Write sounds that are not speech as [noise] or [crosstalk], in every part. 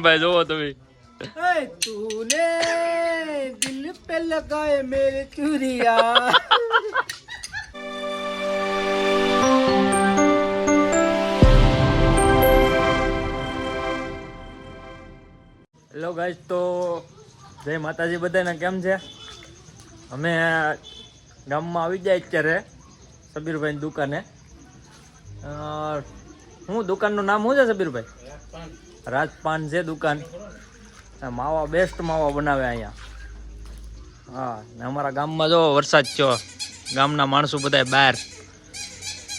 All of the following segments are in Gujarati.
ભાઈ જોવો તમે ए, तूने दिल पे लगाए मेरे चूरिया હેલો ગાઈસ તો જય માતાજી બધાને કેમ છે અમે ગામમાં આવી જાય અત્યારે સબીરભાઈની દુકાને અ, શું દુકાનનું નામ શું છે સબીરભાઈ રાજપાન છે દુકાન. માવા બેસ્ટ માવા બનાવે અહીંયા. હા, ને અમારા ગામમાં જો વરસાદ થયો. ગામના માણસો બધા બહાર.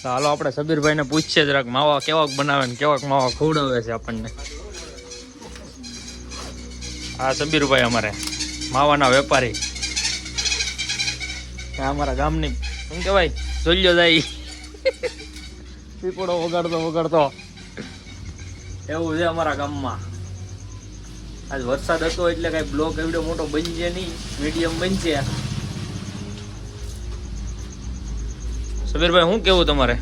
તો હાલો આપણે સબીરભાઈને પૂછીએ જરાક માવા કેવાક બનાવે ને કેવાક માવા ખવડાવે છે આપણને. હા, સબીરભાઈ અમારે, માવાના વેપારી. અમારા ગામની, શું કહેવાય? જોલ્યો જાય. [laughs] પીપળો વગાડતો વગાડતો. એવું છે અમારા ગામમાં. આજ વરસાદ હતો એટલે કઈ બ્લોક એવડો મોટો બનશે નહીં મીડિયમ બનશે. સબીરભાઈ શું કેવું તમારે?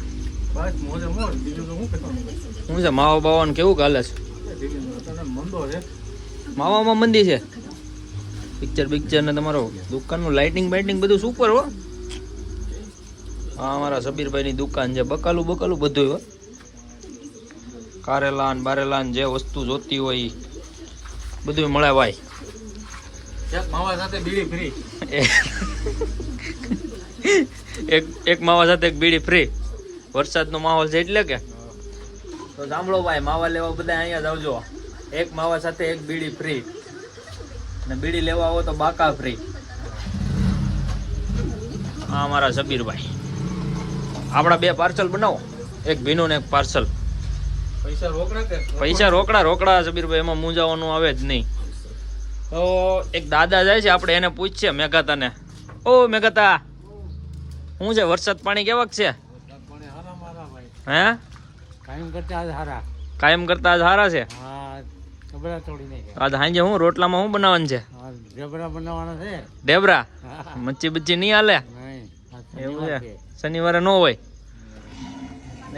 શું છે માવા બાવાનું કેવું ચાલે છે? માવામાં મંદી છે? પિક્ચર પિક્ચર ને તમારો દુકાનનું લાઇટિંગ બાઇટિંગ બધું સુપર હો. હા અમારા સબીરભાઈની દુકાન છે બકાલું બકાલું બધું હો. કારેલા ને બારેલા ને જે વસ્તુ જોતી હોય બધું મળે ભાઈ. માવા સાથે બીડી ફ્રી એક એક માવા સાથે એક બીડી ફ્રી વરસાદનો માહોલ છે એટલે કે? તો સાંભળો ભાઈ માવા લેવા બધા અહીંયા આવજો. એક માવા સાથે એક બીડી ફ્રી ને બીડી લેવા આવો તો બાકા ફ્રી આ અમારા સબીરભાઈ આપણા બે પાર્સલ બનાવો. એક ભીનું ને એક પાર્સલ પૈસા રોકડા રોકડા સબીરભાઈ એમાં મૂંઝાવાનું આવે જ નહીં. તો એક દાદા જાય છે આપણે એને પૂછીએ મેઘાતાને. ઓ મેઘાતા શું છે વરસાદ પાણી કેવાક છે? હારા હે? કાયમ કરતા આજ હારા. કાયમ કરતા આજ સારા છે? આજ સાંજે હું રોટલામાં શું બનાવવાનું છે? બનાવવાના ઢેબરા મચ્છી બચ્ચી નહીં હાલે? એવું છે. શનિવારે ન હોય.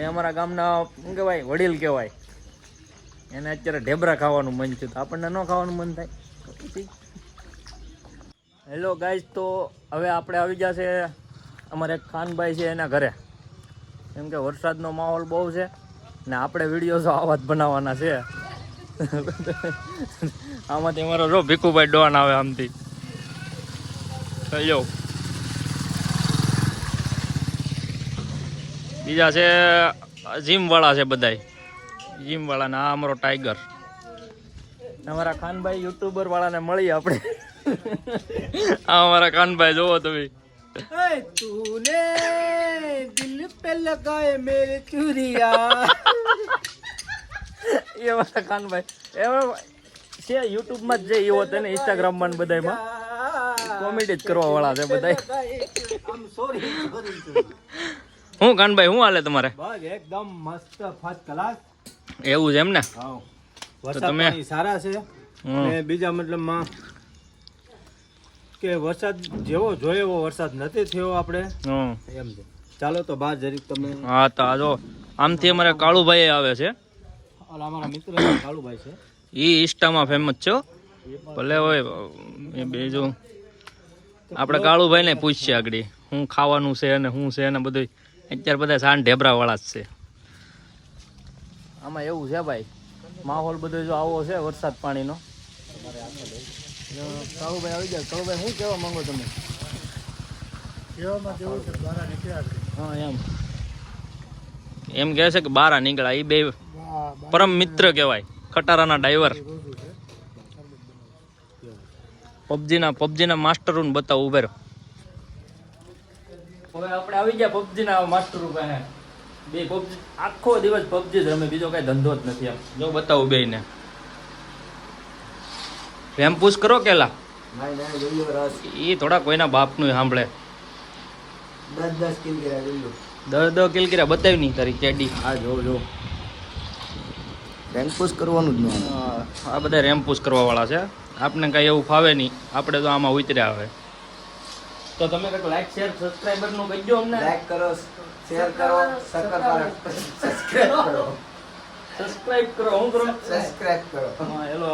ને અમારા ગામના, શું કહેવાય, વડીલ કહેવાય. એને અત્યારે ઢેબરા ખાવાનું મન થયું. આપણને ન ખાવાનું મન થાય. હેલો ગાઈઝ તો હવે આપણે આવી ગયા છે. અમારે ખાનભાઈ છે એના ઘરે. કેમ કે વરસાદનો માહોલ બહુ છે ને આપણે વીડિયો આવા જ બનાવવાના છે. આમાંથી અમારો જો ભીખુભાઈ ડોન આવે આમથી. યો બીજા છે જીમવાળા છે બધાય. જીમવાળા ને આ અમારો ટાઈગર અમારા ખાનભાઈ યુટ્યુબર વાળાને મળી આપણે. આ અમારા ખાનભાઈ જોવો તમે. તૂને દિલ પે લગાય મેરે ચુરિયા. એ મારા ખાનભાઈ. એ છે યુટ્યુબમાં જ જે એવો તને ઇન્સ્ટાગ્રામમાં બધામાં કોમેડી જ કરવા વાળા છે બધા સોરી [laughs] હું કાનભાઈ શું હાલે તમારે? બસ એકદમ મસ્ત ફર્સ્ટ ક્લાસ એવું છે એમ ને? હા. તો તમે- સારા છે. હમ. ને બીજા મતલબમાં કે વરસાદ જેવો જોઈએ એવો વરસાદ નથી થયો આપણે. હમ. એમ છે. ચાલો તો બહાર જરીક તમે હા તો આજો આમથી અમારે કાળુભાઈ આવે છે. અમારા મિત્ર કાળુભાઈ છે. એ ઇન્સ્ટામાં ફેમસ છો ભલે હોય એ બીજું આપણે કાળુભાઈને પૂછીએ આગળ શું ખાવાનું છે અને શું છે અને બધું અત્યારે બધા સાન ઢેબરા વાળા જ છે. આમાં એવું છે ભાઈ માહોલ બધો જો આવો છે વરસાદ પાણીનો. કાળુભાઈ આવી ગયા. કાળુભાઈ શું કહેવા માંગો તમે? હા એમ. એમ કહે છે કે બારા નીકળ્યા એ બે પરમ મિત્ર કહેવાય ખટારાના ડ્રાઈવર. પબજીના પબજીના માસ્ટર ને બતાવું ઉભેરો. હવે આપણે આવી ગયા પબજીના માસ્ટર પાસે બે પબજી આખો દિવસ પબજી જ રમે બીજો કઈ ધંધો જ નથી એમ. જો બતાવું બે ને રેમ્પુસ કરો કેલા? એ થોડા કોઈના બાપનું સાંભળે. દસ દસ કિલ દસ દસ કિલ કર્યા બતાવી નહીં તારી કેડી. હા જો જો. રેમ્પ પુશ કરવાનું જ નહીં આ બધા રેમ્પુસ કરવા વાળા છે. આપને કઈ એવું ફાવે નહીં. આપણે તો આમાં ઉતર્યા હવે. તો તમે કંઈક લાઈક શેર સબસ્ક્રાઈબરનું કહીજો અમને. લાઈક કરો શેર કરો સબસ્ક્રાઇબ કરો. સબસ્ક્રાઇબ કરો. સબસ્ક્રાઇબ કરો. હું કરો? સબસ્ક્રાઇબ કરો. હા હાલો